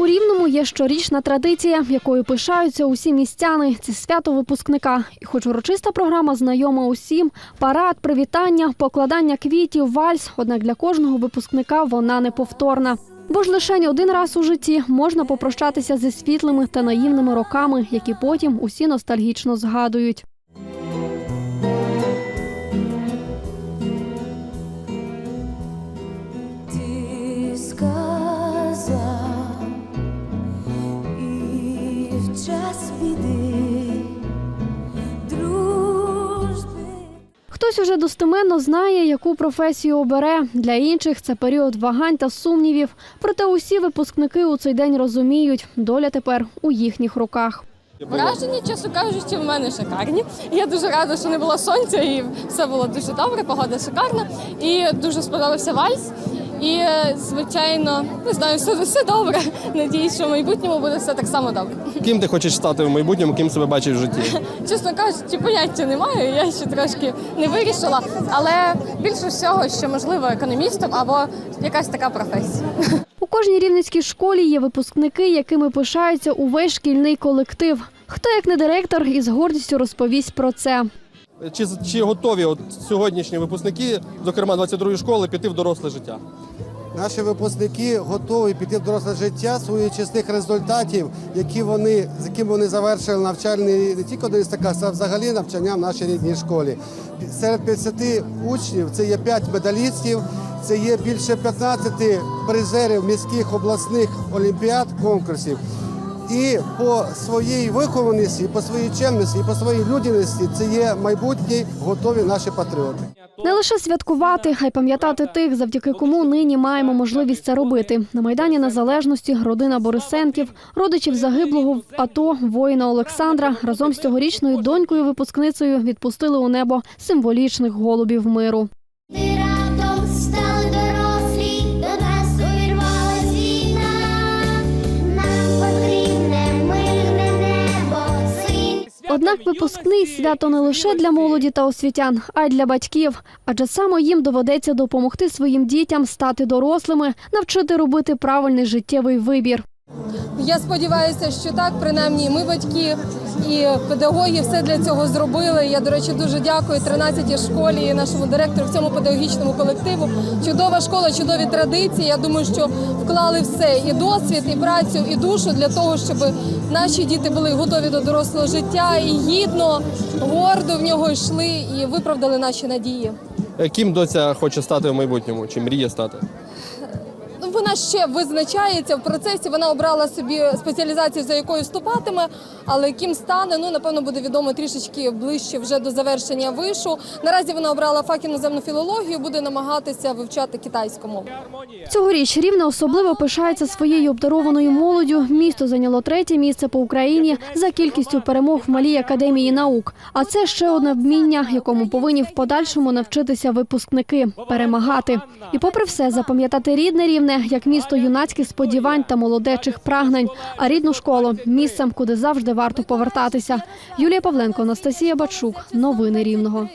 У Рівному є щорічна традиція, якою пишаються усі містяни. Це свято випускника. І хоч урочиста програма знайома усім, парад, привітання, покладання квітів, вальс. Однак для кожного випускника вона неповторна. Бо ж лише один раз у житті можна попрощатися зі світлими та наївними роками, які потім усі ностальгічно згадують. Хтось уже достеменно знає, яку професію обере. Для інших це період вагань та сумнівів. Проте усі випускники у цей день розуміють, доля тепер у їхніх руках. Враження, чесно кажучи, в мене шикарні. Я дуже рада, що не було сонця, і все було дуже добре, погода шикарна. І дуже сподобався вальс. І, е, звичайно, не знаю, все, все добре. Надіюсь, що в майбутньому буде все так само добре. Ким ти хочеш стати в майбутньому, ким себе бачиш в житті? Чесно кажучи, поняття немає. Я ще трошки не вирішила. Але більше всього, що можливо економістом або якась така професія. У кожній рівненській школі є випускники, якими пишається увесь шкільний колектив. Хто як не директор із гордістю розповість про це. Чи, чи готові от сьогоднішні випускники, зокрема 22-ї школи, піти в доросле життя? Наші випускники готові піти в доросле життя своїх чесних результатів, які вони з якими вони завершили навчальний не тільки 11 клас, а взагалі навчання в нашій рідній школі. Серед 50 учнів це є 5 медалістів, це є більше 15 призерів міських обласних олімпіад конкурсів. І по своїй вихованості, і по своїй чемності, і по своїй людяності це є майбутні готові наші патріоти. Не лише святкувати, а й пам'ятати тих, завдяки кому нині маємо можливість це робити. На майдані Незалежності родина Борисенків, родичів загиблого в АТО воїна Олександра разом з цьогорічною донькою випускницею відпустили у небо символічних голубів миру. Однак випускний свято не лише для молоді та освітян, а й для батьків. Адже саме їм доведеться допомогти своїм дітям стати дорослими, навчити робити правильний життєвий вибір. Я сподіваюся, що так, принаймні, ми батьки і педагоги все для цього зробили. Я, до речі, дуже дякую 13-й школі і нашому директору, всьому педагогічному колективу. Чудова школа, чудові традиції. Я думаю, що вклали все і досвід, і працю, і душу для того, щоб наші діти були готові до дорослого життя і гідно, гордо в нього йшли і виправдали наші надії. Е, Ким доця хоче стати в майбутньому, чи мріє стати? Вона ще визначається в процесі. Вона обрала собі спеціалізацію, за якою вступатиме, але ким стане, ну напевно буде відомо трішечки ближче вже до завершення вишу. Наразі вона обрала фах іноземну філологію, буде намагатися вивчати китайську мову. Цьогоріч Рівне особливо пишається своєю обдарованою молоддю. Місто зайняло третє місце по Україні за кількістю перемог в малій академії наук. А це ще одне вміння, якому повинні в подальшому навчитися випускники перемагати. І, попри все, запам'ятати рідне рівне як місто юнацьких сподівань та молодечих прагнень, а рідну школу місцем, куди завжди варто повертатися. Юлія Павленко, Анастасія Бачук. Новини Рівного.